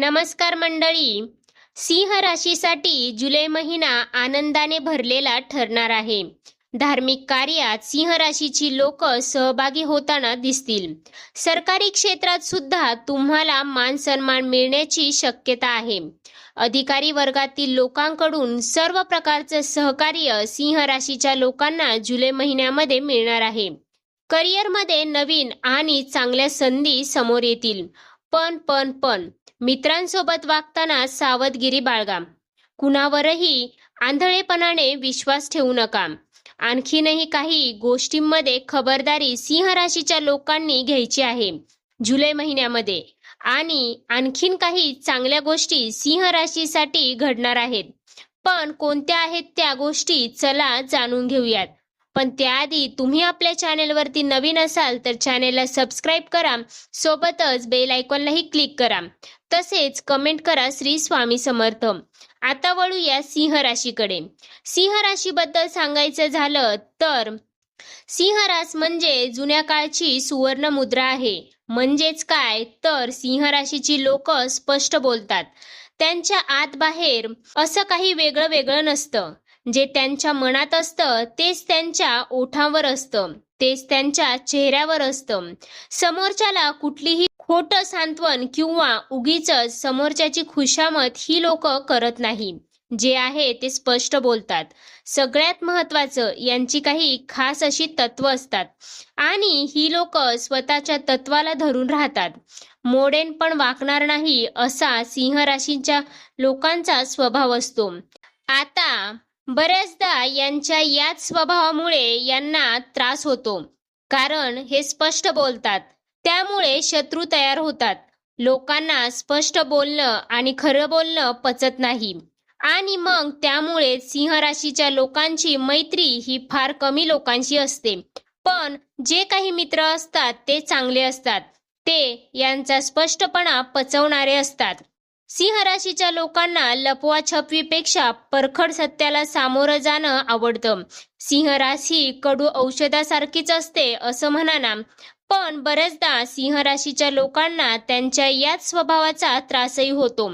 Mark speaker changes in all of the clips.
Speaker 1: नमस्कार मंडळी. सिंह राशीसाठी जुलै महिना आनंदाने भरलेला ठरणार आहे. धार्मिक कार्यात सिंह राशीची लोक सहभागी होताना दिसतील. सरकारी क्षेत्रात सुद्धा तुम्हाला मान सन्मान मिळण्याची शक्यता आहे. अधिकारी वर्गातील लोकांकडून सर्व प्रकारचं सहकार्य सिंह राशीच्या लोकांना जुलै महिन्यामध्ये मिळणार आहे. करिअरमध्ये नवीन आणि चांगल्या संधी समोर येतील. पण पण पण मित्रांसोबत वागताना सावधगिरी बाळगा. कुणावरही आंधळेपणाने विश्वास ठेवू नका. आणखीनही काही गोष्टींमध्ये खबरदारी सिंह राशीच्या लोकांनी घ्यायची आहे. जुलै महिन्यामध्ये. आणि आणखीन काही चांगल्या गोष्टी सिंह राशीसाठी घडणार आहेत. पण कोणत्या आहेत त्या गोष्टी चला जाणून घेऊयात. पण त्याआधी तुम्ही आपल्या चॅनेलवरती नवीन असाल तर चॅनेलला सबस्क्राईब करा. सोबतच बेल आयकॉनलाही क्लिक करा. तसेच कमेंट करा श्री स्वामी समर्थ. आता वळूया सिंह राशीकडे. सिंह राशीबद्दल सांगायचं झालं तर सिंहरास म्हणजे जुन्या काळची सुवर्ण मुद्रा आहे. म्हणजेच काय? तर सिंह राशीची लोक स्पष्ट बोलतात. त्यांच्या आत बाहेर असं काही वेगळं वेगळं नसतं. जे त्यांच्या मनात असतं तेच त्यांच्या ओठांवर असतं. तेच त्यांच्या चेहऱ्यावर असतं. समोरच्याला कुठलीही खोटं सांत्वन किंवा उगीच समोरच्याची खुशामत ही लोक करत नाही. जे आहे ते स्पष्ट बोलतात. सगळ्यात महत्वाचं यांची काही खास अशी तत्व असतात. आणि ही लोक स्वतःच्या तत्वाला धरून राहतात. मोडेन पण वाकणार नाही असा सिंह राशीच्या लोकांचा स्वभाव असतो. आता बऱ्याचदा यांच्या याच स्वभावामुळे यांना त्रास होतो. कारण हे स्पष्ट बोलतात. त्यामुळे शत्रू तयार होतात. लोकांना स्पष्ट बोलणं आणि खरं बोलणं पचत नाही. आणि मग त्यामुळे सिंह राशीच्या लोकांची मैत्री ही फार कमी लोकांशी असते. पण जे काही मित्र असतात ते चांगले असतात. ते यांचा स्पष्टपणा पचवणारे असतात. सिंह राशीच्या लोकांना लपवा छपवीपेक्षा परखड सत्याला सामोरं जाणं आवडतं. सिंह राशी कडू औषधासारखीच असते असं म्हणा ना पण बऱ्याचदा सिंह राशीच्या लोकांना त्यांच्या याच स्वभावाचा त्रासही होतो.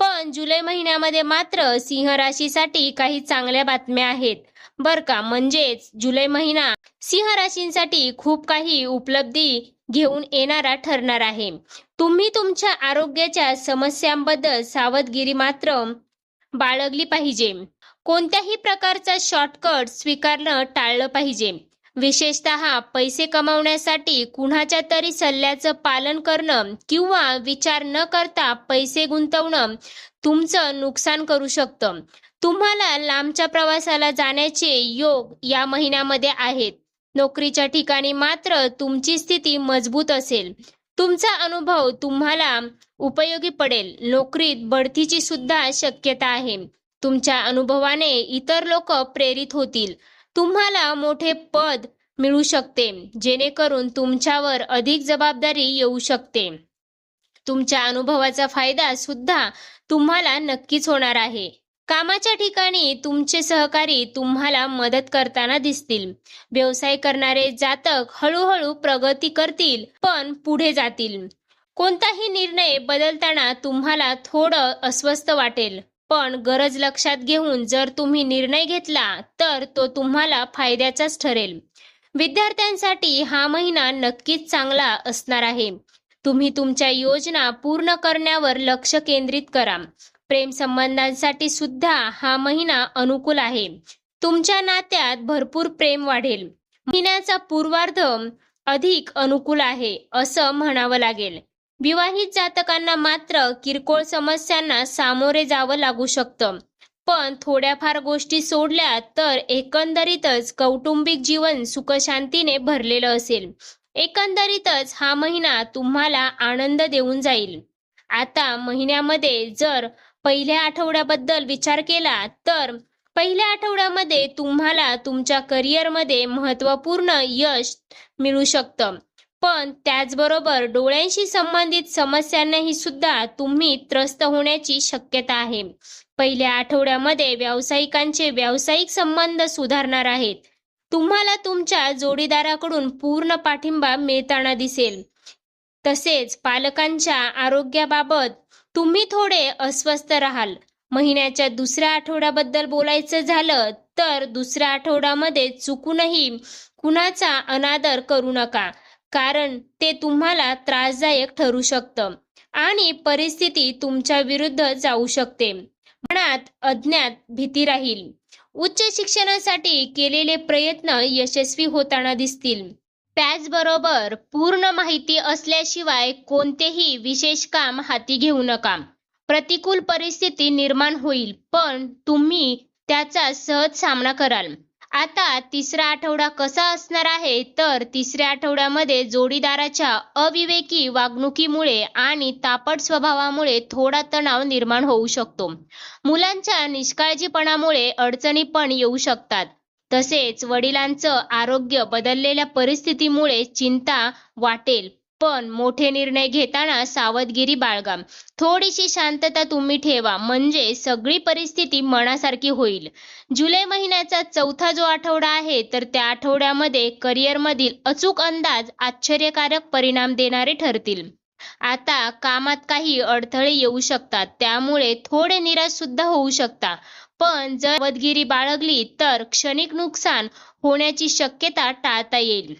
Speaker 1: पण जुलै महिन्यामध्ये मात्र सिंह राशीसाठी काही चांगल्या बातम्या आहेत. बर का म्हणजेच जुलै महिना सिंह राशींसाठी खूप काही उपलब्धी घेऊन येणारा ठरणार आहे. तुम्ही तुमच्या आरोग्याच्या समस्यांबद्दल सावधगिरी मात्र बाळगली पाहिजे. कोणत्याही प्रकारचा शॉर्टकट स्वीकारणं टाळलं पाहिजे. विशेषतः पैसे कमावण्यासाठी कुणाच्या तरी सल्ल्याचं पालन करणं किंवा विचार न करता पैसे गुंतवणं तुमचं नुकसान करू शकतं. तुम्हाला लांबच्या प्रवासाला जाण्याचे योग या महिन्यामध्ये आहेत. नोकरीच्या ठिकाणी मात्र तुमची स्थिती मजबूत असेल. तुमचा अनुभव तुम्हाला उपयोगी पडेल. नोकरीत बढतीची सुद्धा शक्यता आहे. तुमच्या अनुभवाने इतर लोक प्रेरित होतील. तुम्हाला मोठे पद मिळू शकते जेणेकरून तुमच्यावर अधिक जबाबदारी येऊ शकते. तुमच्या अनुभवाचा फायदा सुद्धा तुम्हाला नक्कीच होणार आहे. कामाच्या ठिकाणी तुमचे सहकारी तुम्हाला मदत करताना दिसतील. व्यवसाय करणारे जातक हळूहळू प्रगती करतील पण पुढे जातील. कोणताही निर्णय बदलताना तुम्हाला थोडं अस्वस्थ वाटेल. पण गरज लक्षात घेऊन जर तुम्ही निर्णय घेतला तर तो तुम्हाला फायद्याचाच ठरेल. विद्यार्थ्यांसाठी हा महिना नक्कीच चांगला असणार आहे. तुम्ही तुमच्या योजना पूर्ण करण्यावर लक्ष केंद्रित करा. प्रेम संबंधांसाठी सुद्धा हा महिना अनुकूल आहे. तुमच्या नात्यात भरपूर प्रेम वाढेल. महिन्याचा पूर्वार्ध अधिक अनुकूल आहे असं म्हणावं लागेल. विवाहित जातकांना मात्र किरकोळ समस्यांना सामोरे जावं लागू शकतं. पण थोड्याफार गोष्टी सोडल्या तर एकंदरीतच कौटुंबिक जीवन सुखशांतीने भरलेलं असेल. एकंदरीतच हा महिना तुम्हाला आनंद देऊन जाईल. आता महिन्यामध्ये जर पहिल्या आठवड्याबद्दल विचार केला तर पहिल्या आठवड्यामध्ये तुम्हाला तुमच्या करिअरमध्ये महत्त्वपूर्ण यश मिळू शकतं. पण त्याचबरोबर डोळ्यांशी संबंधित समस्यांनाही सुद्धा तुम्ही त्रस्त होण्याची शक्यता आहे. पहिल्या आठवड्यामध्ये व्यावसायिकांचे व्यावसायिक संबंध सुधारणार आहेत. तुम्हाला तुमच्या जोडीदाराकडून पूर्ण पाठिंबा मिळताना दिसेल. तसेच पालकांच्या आरोग्याबाबत तुम्ही थोडे अस्वस्थ राहाल. महिन्याच्या दुसऱ्या आठवड्याबद्दल बोलायचं झालं तर दुसऱ्या आठवड्यामध्ये चुकूनही कुणाचा अनादर करू नका कारण ते तुम्हाला त्रासदायक ठरू शकतं आणि परिस्थिती तुमच्या विरुद्ध जाऊ शकते. मनात अज्ञात भीती राहील. उच्च शिक्षणासाठी केलेले प्रयत्न यशस्वी होताना दिसतील. त्याचबरोबर पूर्ण माहिती असल्याशिवाय कोणतेही विशेष काम हाती घेऊ नका. प्रतिकूल परिस्थिती निर्माण होईल पण तुम्ही त्याचा सहज सामना कराल. आता तिसरा आठवडा कसा असणार आहे तर तिसऱ्या आठवड्यामध्ये जोडीदाराच्या अविवेकी वागणुकीमुळे आणि तापट स्वभावामुळे थोडा तणाव निर्माण होऊ शकतो. मुलांच्या निष्काळजीपणामुळे अडचणी पण येऊ शकतात. तसेच वडिलांचं आरोग्य बदललेल्या परिस्थितीमुळे चिंता वाटेल. पण मोठे निर्णय घेताना सावधगिरी बाळगा थोडीशी शांतता तुम्ही ठेवा म्हणजे सगळी परिस्थिती मनासारखी होईल. जुलै महिन्याचा चौथा जो आठवडा आहे तर त्या आठवड्यामध्ये करिअरमधील अचूक अंदाज आश्चर्यकारक परिणाम देणारे ठरतील. आता कामात काही अडथळे येऊ शकतात त्यामुळे थोडे निराश सुद्धा होऊ शकता. पण जर सावधगिरी बाळगली तर क्षणिक नुकसान होण्याची शक्यता टाळता येईल.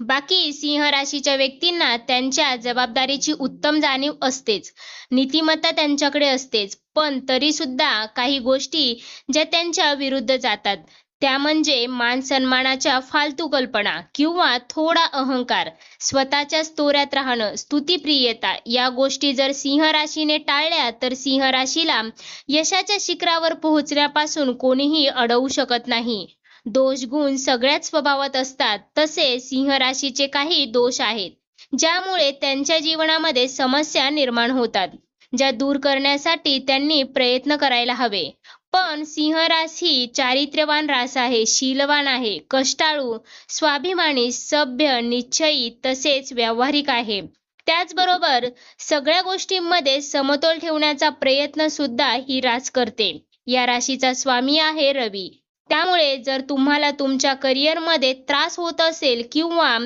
Speaker 1: बाकी सिंह राशीच्या व्यक्तींना त्यांच्या जबाबदारीची उत्तम जाणीव असतेच. नीतिमत्ता त्यांच्याकडे असतेच. पण तरी सुद्धा काही गोष्टी ज्या त्यांच्या विरुद्ध जातात. त्या म्हणजे मान सन्मानाच्या फालतू कल्पना किंवा थोडा अहंकार. स्वतःच्याच तोऱ्यात राहणं स्तुतीप्रियता या गोष्टी जर सिंह राशीने टाळल्या तर सिंह राशीला यशाच्या शिखरावर पोहोचण्यापासून कोणीही अडवू शकत नाही. दोष गुण सगळ्याच स्वभावात असतात तसे सिंह राशीचे काही दोष आहेत ज्यामुळे त्यांच्या जीवनामध्ये समस्या निर्माण होतात ज्या दूर करण्यासाठी त्यांनी प्रयत्न करायला हवे. पण सिंह रास ही चारित्र्यवान रास आहे शीलवान आहे कष्टाळू स्वाभिमानी सभ्य निश्चयी तसेच व्यावहारिक आहे. त्याचबरोबर सगळ्या गोष्टींमध्ये समतोल ठेवण्याचा प्रयत्न सुद्धा ही रास करते. या राशीचा स्वामी आहे रवी. त्यामुळे जर तुम्हाला तुमच्या करिअरमध्ये त्रास होत असेल किंवा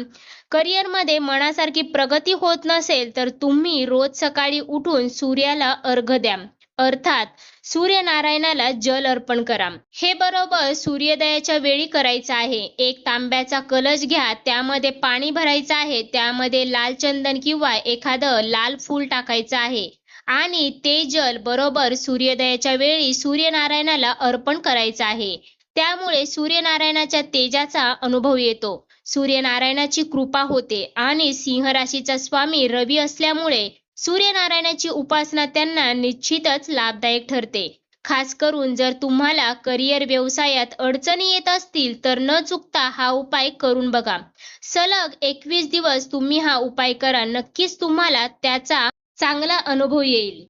Speaker 1: करिअरमध्ये मनासारखी प्रगती होत नसेल तर तुम्ही रोज सकाळी उठून सूर्याला अर्घ द्या. अर्थात सूर्यनारायणाला जल अर्पण करा. हे बरोबर सूर्योदयाच्या वेळी करायचं आहे. एक तांब्याचा कलश घ्या त्यामध्ये पाणी भरायचं आहे त्यामध्ये लाल चंदन किंवा एखादं लाल फूल टाकायचं आहे. आणि ते जल बरोबर सूर्योदयाच्या वेळी सूर्यनारायणाला अर्पण करायचं आहे. त्यामुळे सूर्यनारायणाच्या तेजाचा अनुभव येतो. सूर्यनारायणाची कृपा होते आणि सिंह राशीचा स्वामी रवी असल्यामुळे सूर्यनारायणाची उपासना त्यांना निश्चितच लाभदायक ठरते. खास करून जर तुम्हाला करिअर व्यवसायात अडचणी येत असतील तर न चुकता हा उपाय करून बघा. सलग एकवीस दिवस तुम्ही हा उपाय करा. नक्कीच तुम्हाला त्याचा चांगला अनुभव येईल.